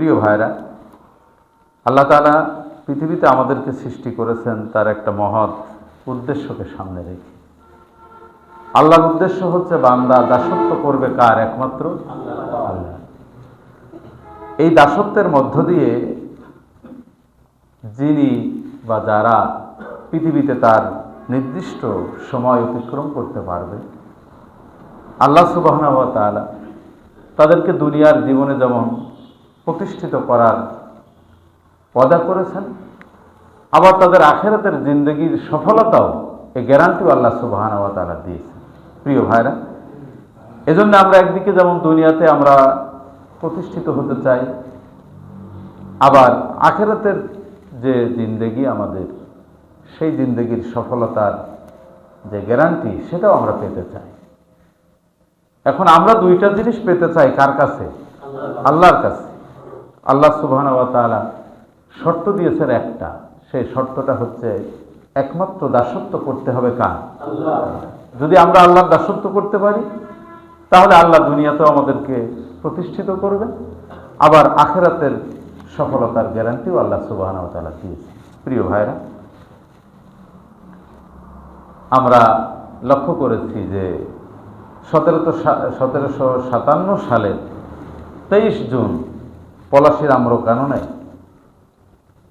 প্রিয় ভাইরা, আল্লাহ তালা পৃথিবীতে আমাদেরকে সৃষ্টি করেছেন তার একটা মহৎ উদ্দেশ্যকে সামনে রেখে। আল্লাহর উদ্দেশ্য হচ্ছে বান্দা দাসত্ব করবে কার একমাত্র? আল্লাহ। এই দাসত্বের মধ্য দিয়ে যিনি বা যারা পৃথিবীতে তার নির্দিষ্ট সময় অতিক্রম করতে পারবে, আল্লাহ সুবাহনা তাআলা তাদেরকে দুনিয়ার জীবনে যেমন প্রতিষ্ঠিত করার পদা করেছেন। আবার তাদের আখেরাতের জিন্দগির সফলতাও এই গ্যারান্টিও আল্লাহ সুবাহান তালা দিয়েছেন। প্রিয় ভাইরা, এজন্য আমরা একদিকে যেমন দুনিয়াতে আমরা প্রতিষ্ঠিত হতে চাই, আবার আখেরাতের যে জিন্দেগি আমাদের, সেই জিন্দেগির সফলতার যে গ্যারান্টি সেটাও আমরা পেতে চাই। এখন আমরা দুইটা জিনিস পেতে চাই কার কাছে? আল্লাহর কাছে। আল্লাহ সুবহান তাআলা শর্ত দিয়েছেন একটা। সেই শর্তটা হচ্ছে একমাত্র দাসত্ব করতে হবে কার? যদি আমরা আল্লাহর দাসত্ব করতে পারি, তাহলে আল্লাহ দুনিয়াতেও আমাদেরকে প্রতিষ্ঠিত করবে, আবার আখেরাতের সফলতার গ্যারান্টিও আল্লাহ সুবাহ তালা দিয়েছে প্রিয় ভাইরা আমরা লক্ষ্য করেছি যে সতেরোশো সতেরোশো সাতান্ন সালের তেইশ জুন পলাশির আম্র কাননে।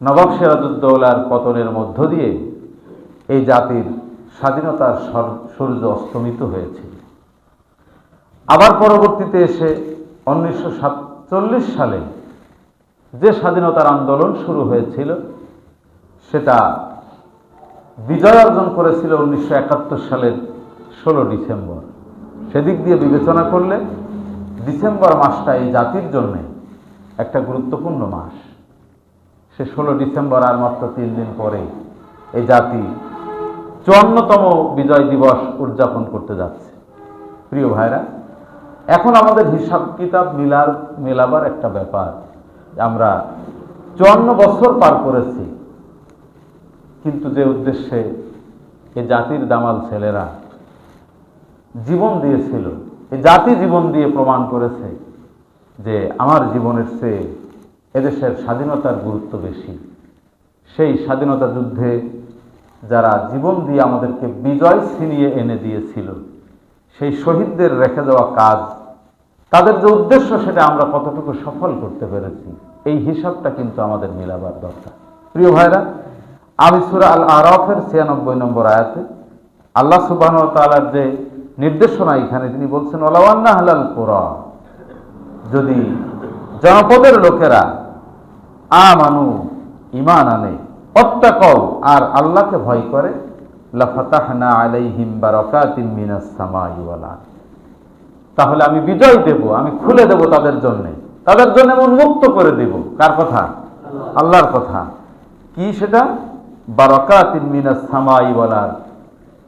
নবাব সিরাজউদ্দৌলার পতনের মধ্য দিয়ে এই জাতির স্বাধীনতার সূর্য অস্তমিত হয়েছে। আবার পরবর্তীতে এসে উনিশশো সাতচল্লিশ সালে যে স্বাধীনতার আন্দোলন শুরু হয়েছিল, সেটা বিজয় অর্জন করেছিল উনিশশো একাত্তর সালের ষোলো ডিসেম্বর। সেদিক দিয়ে বিবেচনা করলে ডিসেম্বর মাসটা এই জাতির জন্য একটা গুরুত্বপূর্ণ মাস। সে ষোলো ডিসেম্বর আর মাত্র তিন দিন পরে এই জাতি চুয়ান্নতম বিজয় দিবস উদযাপন করতে যাচ্ছে। প্রিয় ভাইরা, এখন আমাদের হিসাব কিতাব মিলার, মেলাবার একটা ব্যাপার। আমরা চুয়ান্ন বছর পার করেছি, কিন্তু যে উদ্দেশ্যে এ জাতির দামাল ছেলেরা জীবন দিয়েছিল, এ জাতি জীবন দিয়ে প্রমাণ করেছে যে আমার জীবনের চেয়ে এদেশের স্বাধীনতার গুরুত্ব বেশি। সেই স্বাধীনতা যুদ্ধে যারা জীবন দিয়ে আমাদেরকে বিজয় ছিনিয়ে এনে দিয়েছিল, সেই শহীদদের রেখে দেওয়া কাজ, তাদের যে উদ্দেশ্য সেটা আমরা কতটুকু সফল করতে পেরেছি, এই হিসাবটা কিন্তু আমাদের মিলাবার দরকার। প্রিয় ভাইরা, আমি সুরা আল আরফের ছিয়ানব্বই নম্বর আয়াতে আল্লাহ সুবাহ তালার যে নির্দেশনা এখানে তিনি বলছেন ওলাওয়ান্না হালাল কোরআ যদি জনপদের লোকেরা আমানু ইমান আনে, অত্যাকও, আর আল্লাহকে ভয় করে মিনাস তাহলে আমি বিজয় দেব, আমি খুলে দেব তাদের জন্য। তাদের জন্য উন্মুক্ত করে দেব। কার কথা? আল্লাহর কথা। কি সেটা? বারাকাতিন মিনাস সামাই ওয়াল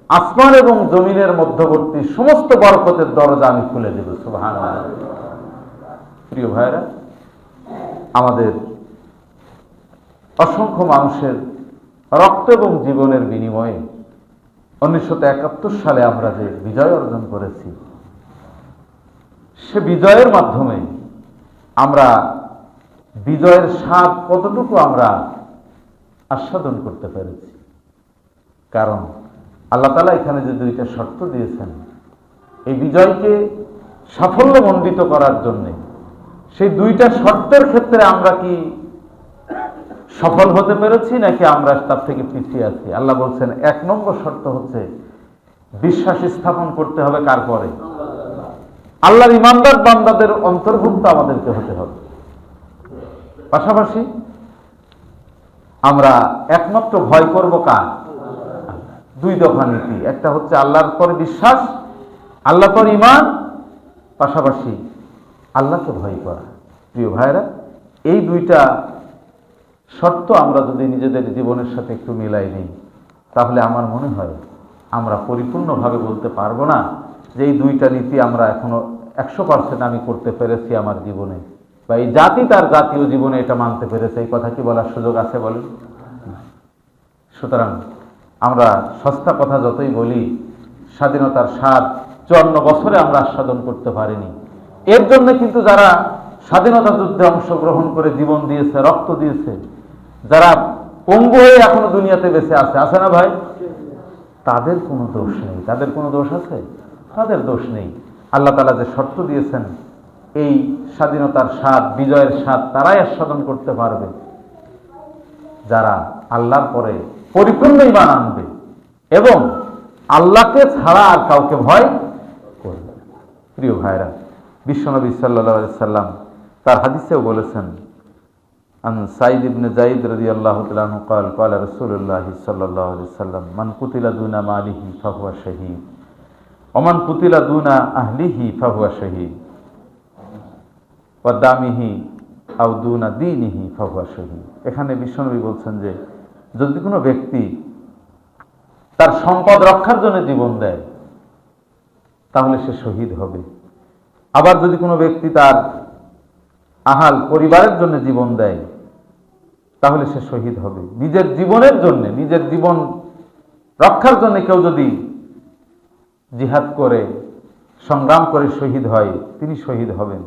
আসমান এবং জমিনের মধ্যবর্তী সমস্ত বরকতের দরজা আমি খুলে দেব প্রিয় ভাইরা আমাদের অসংখ্য মানুষের রক্ত এবং জীবনের বিনিময়ে উনিশশো একাত্তর সালে আমরা যে বিজয় অর্জন করেছি, সে বিজয়ের মাধ্যমে আমরা বিজয়ের স্বাদ কতটুকু আমরা আস্বাদন করতে পেরেছি। কারণ আল্লাহ তালা এখানে যে দুইটা শর্ত দিয়েছেন, এই বিজয়কে সাফল্যমণ্ডিত করার জন্যে সেই দুইটা শর্তের ক্ষেত্রে আমরা কি সফল হতে পেরেছি নাকি আমরা তার থেকে পিছিয়ে আছি? আল্লাহ বলছেন, এক নম্বর শর্ত হচ্ছে বিশ্বাস স্থাপন করতে হবে কার পরে? আল্লাহর ইমানদার বান্দাদের অন্তর্ভুক্ত আমাদেরকে হতে হবে। পাশাপাশি আমরা একমাত্র ভয় করব কার? দুই দফা নীতি। একটা হচ্ছে আল্লাহর পরে বিশ্বাস আল্লাহ পর ইমান, পাশাপাশি আল্লাহকে ভয় করা। প্রিয় ভাইরা এই দুইটা শর্ত আমরা যদি নিজেদের জীবনের সাথে একটু মিলাই নিই, তাহলে আমার মনে হয় আমরা পরিপূর্ণভাবে বলতে পারব না যে এই দুইটা নীতি আমরা এখনও একশো পার্সেন্ট আমি করতে পেরেছি আমার জীবনে, বা এই জাতি তার জাতীয় জীবনে এটা মানতে পেরেছে। এই কথা কি বলার সুযোগ আছে বলেন? সুতরাং আমরা সস্তা কথা যতই বলি, স্বাধীনতার স্বাদ চুয়ান্ন বছরে আমরা আস্বাদন করতে পারিনি। এর জন্য কিন্তু যারা স্বাধীনতা যুদ্ধে অংশগ্রহণ করে জীবন দিয়েছে, রক্ত দিয়েছে, যারা পঙ্গু হয়ে এখনও দুনিয়াতে বেঁচে আছে আছে না ভাই? তাদের কোনো দোষ নেই। তাদের কোনো দোষ আছে? তাদের দোষ নেই। আল্লাহ তালা যে শর্ত দিয়েছেন, এই স্বাধীনতার স্বাদ, বিজয়ের স্বাদ তারাই আস্বাদন করতে পারবে। যারা আল্লাহর পরে পরিপূর্ণ ইমান আনবে এবং আল্লাহকে ছাড়া আর কাউকে ভয় করবে প্রিয় ভাইরা বিশ্বনবী সাল্লা সাল্লাম তার হাদিসেও বলেছেন, আন সাইদ ইবনে জাইদ রদি আল্লাহ তালু কাল কাল রসুল্লাহ সাল্লাহ সাল্লাম, মান কুতিলা দুনা মালিহি ফাহুয়া শহীদ অমান কুতিলা দুনা আহলিহি ফাহুয়া শহীদ ওয়াদামিহি আউ দুনা দিনহি ফাহুয়া শাহী এখানে বিশ্বনবী বলছেন যে, যদি কোনো ব্যক্তি তার সম্পদ রক্ষার জন্য জীবন দেয়, তাহলে সে শহীদ হবে। আবার যদি কোনো ব্যক্তি তার আহাল পরিবারের জন্য জীবন দেয়, তাহলে সে শহীদ হবে। নিজের জীবনের জন্য, নিজের জীবন রক্ষার জন্য কেউ যদি জিহাদ করে, সংগ্রাম করে শহীদ হয়, তিনি শহীদ হবেন।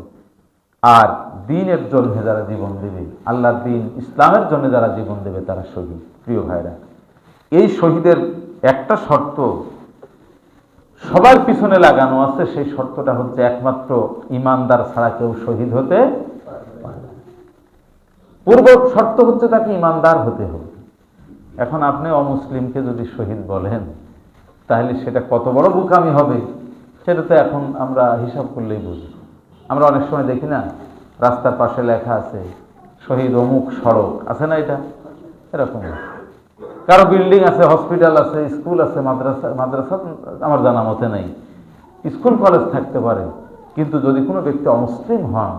আর দিনের জন্য যারা জীবন দেবে, আল্লাহর দিন, ইসলামের জন্য যারা জীবন দেবে, তারা শহীদ। প্রিয় ভাইরা, এই শহীদের একটা শর্ত সবার পিছনে লাগানো আছে, সেই শর্তটা হচ্ছে একমাত্র ইমানদার ছাড়া কেউ শহীদ হতে পূর্ব শর্ত হচ্ছে তাকে ইমানদার হতে হবে। এখন আপনি অমুসলিমকে যদি শহীদ বলেন, তাহলে সেটা কত বড় বুকামি হবে, সেটা তো এখন আমরা হিসাব করলেই বুঝি। আমরা অনেক সময় দেখি না, রাস্তার পাশে লেখা আছে, শহীদ অমুক সড়ক। আছে না এটা? এরকম কারও বিল্ডিং আছে হসপিটাল আছে স্কুল আছে, মাদ্রাসা মাদ্রাসা আমার জানা মতে নেই। স্কুল কলেজ থাকতে পারে, কিন্তু যদি কোনো ব্যক্তি অমুসলিম হন,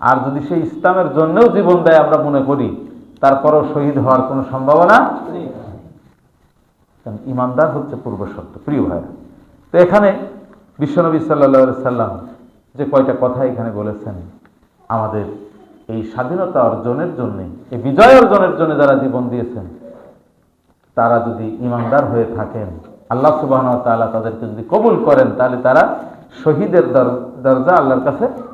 আর যদি সেই ইসলামের জন্যও জীবন দেয় আমরা মনে করি, তারপরও শহীদ হওয়ার কোনো সম্ভাবনা কারণ ইমানদার হচ্ছে পূর্ব শর্ত, প্রিয় ভাইরা তো এখানে বিশ্বনবী সাল্লা সাল্লাম যে কয়টা কথা এখানে বলেছেন, আমাদের এই স্বাধীনতা অর্জনের জন্য, এই বিজয় অর্জনের জন্য যারা জীবন দিয়েছেন তারা যদি ইমানদার হয়ে থাকেন, আল্লাহ সুবাহ তাদেরকে যদি কবুল করেন, তাহলে তারা শহীদের দর- দরজা আল্লাহর কাছে